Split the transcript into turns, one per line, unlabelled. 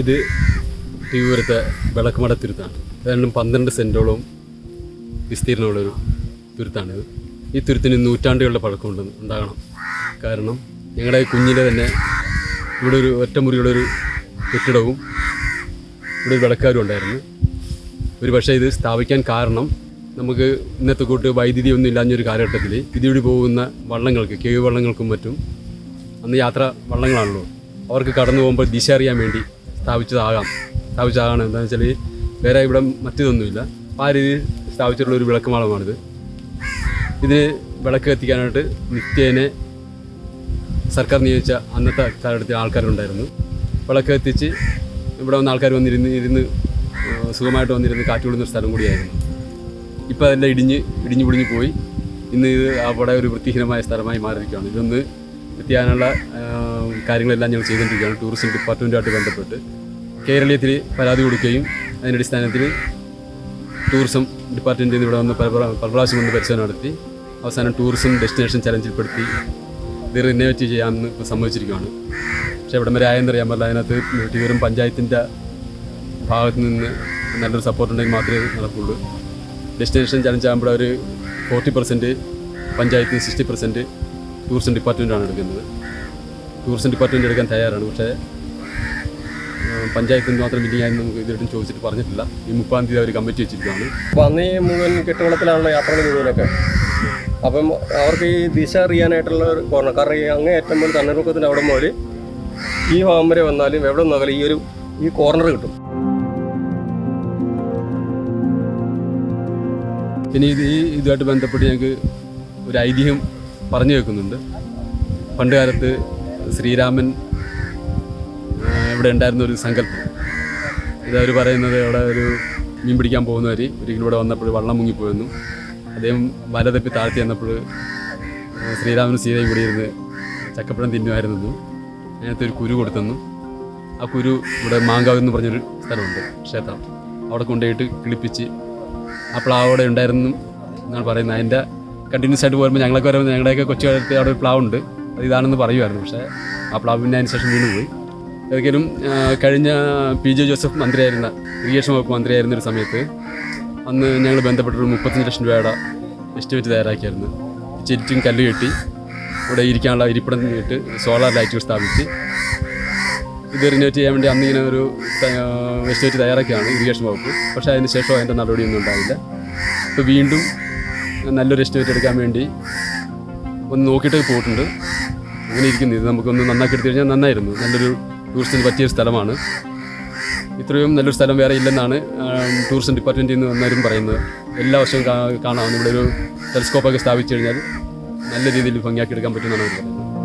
ഇത് തിരുവൂരത്തെ വിളക്കുമട തുരുത്താണ്. ഏതാണ്ടും പന്ത്രണ്ട് സെന്റോളം വിസ്തീർണമുള്ളൊരു തുരുത്താണിത് ഈ തുരുത്തിന് നൂറ്റാണ്ടുകളുടെ പഴക്കമുണ്ട് ഉണ്ടാകണം. കാരണം ഞങ്ങളുടെ കുഞ്ഞിലെ തന്നെ ഇവിടെ ഒരു ഒറ്റമുറിയുള്ളൊരു കെട്ടിടവും ഇവിടെ ഒരു വിളക്കാരും ഉണ്ടായിരുന്നു. ഒരു പക്ഷേ ഇത് സ്ഥാപിക്കാൻ കാരണം നമുക്ക് ഇന്നത്തെ കൂട്ട് വൈദ്യുതി ഒന്നും ഇല്ലാഞ്ഞൊരു കാലഘട്ടത്തിൽ ഇതിലൂടെ പോകുന്ന വള്ളങ്ങൾക്ക് കേവ് വള്ളങ്ങൾക്കും മറ്റും അന്ന് യാത്ര വള്ളങ്ങളാണല്ലോ. അവർക്ക് കടന്നു പോകുമ്പോൾ ദിശ അറിയാൻ വേണ്ടി സ്ഥാപിച്ചതാകാം സ്ഥാപിച്ചതാണ് എന്താണെന്ന് വെച്ചാൽ വേറെ ഇവിടെ മറ്റൊന്നുമില്ല അപ്പോൾ ആ രീതിയിൽ സ്ഥാപിച്ചിട്ടുള്ള ഒരു വിളക്കുമാളമാണിത് ഇതിന് വിളക്ക് കത്തിക്കാനായിട്ട് നിത്യേനെ സർക്കാർ നിയോഗിച്ച അന്നത്തെ കാലഘട്ടത്തിൽ ആൾക്കാരുണ്ടായിരുന്നു. വിളക്ക് കത്തിച്ച് ഇവിടെ വന്ന ആൾക്കാർ വന്നിരുന്ന് ഇരുന്ന് സുഖമായിട്ട് വന്നിരുന്ന് കാറ്റ് കൊള്ളുന്ന ഒരു സ്ഥലം കൂടിയായിരുന്നു. ഇപ്പോൾ അതെല്ലാം ഇടിഞ്ഞ് ഇടിഞ്ഞു പൊടിഞ്ഞ് പോയി. ഇന്ന് ഇത് അവിടെ ഒരു വൃത്തിഹീനമായ സ്ഥലമായി മാറിയിരിക്കുകയാണ്. ഇതൊന്ന് വൃത്തിയാനുള്ള ആ, കാര്യങ്ങളെല്ലാം ഞങ്ങൾ ചെയ്തുകൊണ്ടിരിക്കുകയാണ്. ടൂറിസം ഡിപ്പാർട്ട്മെന്റുമായിട്ട് ബന്ധപ്പെട്ട് കേരളീയത്തിൽ പരാതി കൊടുക്കുകയും അതിന്റെ അടിസ്ഥാനത്തിൽ ടൂറിസം ഡിപ്പാർട്ട്മെന്റിൽ നിന്ന് ഇവിടെ വന്ന് പല പ്ര- പല പ്രാവശ്യം വന്ന് പരിശോധന നടത്തി അവസാനം ടൂറിസം ഡെസ്റ്റിനേഷൻ ചലഞ്ചിൽപ്പെടുത്തി ഇത് റിനോവേറ്റ് ചെയ്യാമെന്ന് സമ്മതിച്ചിരിക്കുകയാണ്. പക്ഷേ എവിടം വരെ ആയെന്നറിയാൻ പറ്റില്ല അതിനകത്ത് തിരുവനന്തപുരം പഞ്ചായത്തിന്റെ ഭാഗത്ത് നിന്ന് നല്ലൊരു സപ്പോർട്ട് ഉണ്ടെങ്കിൽ മാത്രമേ നടക്കുള്ളൂ ഡെസ്റ്റിനേഷൻ ചലഞ്ച് ആകുമ്പോൾ ഒരു ഫോർട്ടി പെർസെന്റ് പഞ്ചായത്തിന് സിക്സ്റ്റി പെർസെന്റ് ടൂറിസം ഡിപ്പാർട്ട്മെന്റാണ് എടുക്കുന്നത്. ടൂറിസം ഡിപ്പാർട്ട്മെന്റ് എടുക്കാൻ തയ്യാറാണ്. പക്ഷേ പഞ്ചായത്തിൽ നിന്ന് മാത്രം മീറ്റിംഗ് ആയിരുന്നു നമുക്ക് ചോദിച്ചിട്ട് പറഞ്ഞിട്ടില്ല. ഈ മുപ്പാം തീയതി അവർ കമ്മിറ്റി വെച്ചിരിക്കുകയാണ്.
അപ്പോൾ അന്ന് ഈ മുഴുവൻ കെട്ടുവളത്തിലാണല്ലോ യാത്രകൾ മുഴുവനൊക്കെ അപ്പം അവർക്ക് ഈ ദിശ അറിയാനായിട്ടുള്ള ഒരു കോർണർ കാരണം ഈ അങ്ങേ ഏറ്റവും മുതൽ തണ്ണീർക്കത്തിന് അവിടെ മുതൽ ഈ ഭാഗം വരെ വന്നാലും എവിടെ നിന്നാലും ഈ ഒരു ഈ കോർണർ കിട്ടും.
പിന്നെ ഇത് ഈ ഇതുമായിട്ട് ബന്ധപ്പെട്ട് ഞങ്ങൾക്ക് ഒരു ഐതിഹ്യം പറഞ്ഞു വെക്കുന്നുണ്ട് പണ്ട് കാലത്ത് ശ്രീരാമൻ ഇവിടെ ഉണ്ടായിരുന്ന ഒരു സങ്കല്പം. ഇതവർ പറയുന്നത് അവിടെ ഒരു മീൻ പിടിക്കാൻ പോകുന്നവർ ഒരിക്കലും ഇവിടെ വന്നപ്പോൾ വള്ളം മുങ്ങിപ്പോയിരുന്നു അദ്ദേഹം വല തപ്പി താഴ്ത്തി വന്നപ്പോൾ ശ്രീരാമൻ സീതയും കൂടി ഇരുന്ന് ചക്കപ്പഴം തിന്നുമായിരുന്നു അതിനകത്ത് ഒരു കുരു കൊടുത്തുന്നു. ആ കുരു ഇവിടെ മാങ്കാവ് എന്ന് പറഞ്ഞൊരു സ്ഥലമുണ്ട് ക്ഷേത്രം. അവിടെ കൊണ്ടുപോയിട്ട് കിളിപ്പിച്ച് ആ പ്ലാവ് അവിടെ ഉണ്ടായിരുന്നു എന്നാണ് പറയുന്നത്. അതിന്റെ കണ്ടിന്യൂസ് ആയിട്ട് പോകുമ്പോൾ ഞങ്ങളൊക്കെ വരുമ്പോൾ ഞങ്ങളുടെയൊക്കെ കൊച്ചു കാലത്ത് അവിടെ ഒരു പ്ലാവുണ്ട്. ഇതാണെന്ന് പറയുമായിരുന്നു. പക്ഷേ ആ പ്ലാവ് അനുസരിച്ച് വീണ് പോയി. ഒരിക്കലും കഴിഞ്ഞ പി ജെ ജോസഫ് മന്ത്രിയായിരുന്ന ഇറിഗേഷൻ വകുപ്പ് മന്ത്രിയായിരുന്ന ഒരു സമയത്ത് അന്ന് ഞങ്ങൾ ബന്ധപ്പെട്ടൊരു മുപ്പത്തഞ്ച് ലക്ഷം രൂപയുടെ എസ്റ്റിമേറ്റ് തയ്യാറാക്കിയായിരുന്നു. ചെറ്റും കല്ല് കെട്ടി ഇവിടെ ഇരിക്കാനുള്ള ഇരിപ്പിടം കേട്ട് സോളാർ ലൈറ്റുകൾ സ്ഥാപിച്ച് ഇത് റിനോവേറ്റ് ചെയ്യാൻ വേണ്ടി അന്ന് ഇങ്ങനെ ഒരു എസ്റ്റിമേറ്റ് തയ്യാറാക്കിയാണ് ഇറിഗേഷൻ വകുപ്പ്. പക്ഷേ അതിന് ശേഷം അതിന്റെ നടപടിയൊന്നും ഉണ്ടായില്ല. ഇപ്പോൾ വീണ്ടും നല്ലൊരു എസ്റ്റിമേറ്റ് എടുക്കാൻ വേണ്ടി ഒന്ന് നോക്കിയിട്ട് പോയിട്ടുണ്ട്. അങ്ങനെ ഇരിക്കുന്നു. ഇത് നമുക്കൊന്ന് നന്നാക്കി എടുത്തു കഴിഞ്ഞാൽ നന്നായിരുന്നു. നല്ലൊരു ടൂറിസ്റ്റിന് പറ്റിയൊരു സ്ഥലമാണ്. ഇത്രയും നല്ലൊരു സ്ഥലം വേറെ ഇല്ലെന്നാണ് ടൂറിസം ഡിപ്പാർട്ട്മെന്റിൽ നിന്ന് എന്നാലും പറയുന്നത്. എല്ലാ വർഷവും കാണാം. ഇവിടെ ഒരു ടെലിസ്കോപ്പൊക്കെ സ്ഥാപിച്ചു കഴിഞ്ഞാൽ നല്ല രീതിയിൽ ഭംഗിയാക്കി എടുക്കാൻ പറ്റുമെന്നാണ് അവർ പറയുന്നത്.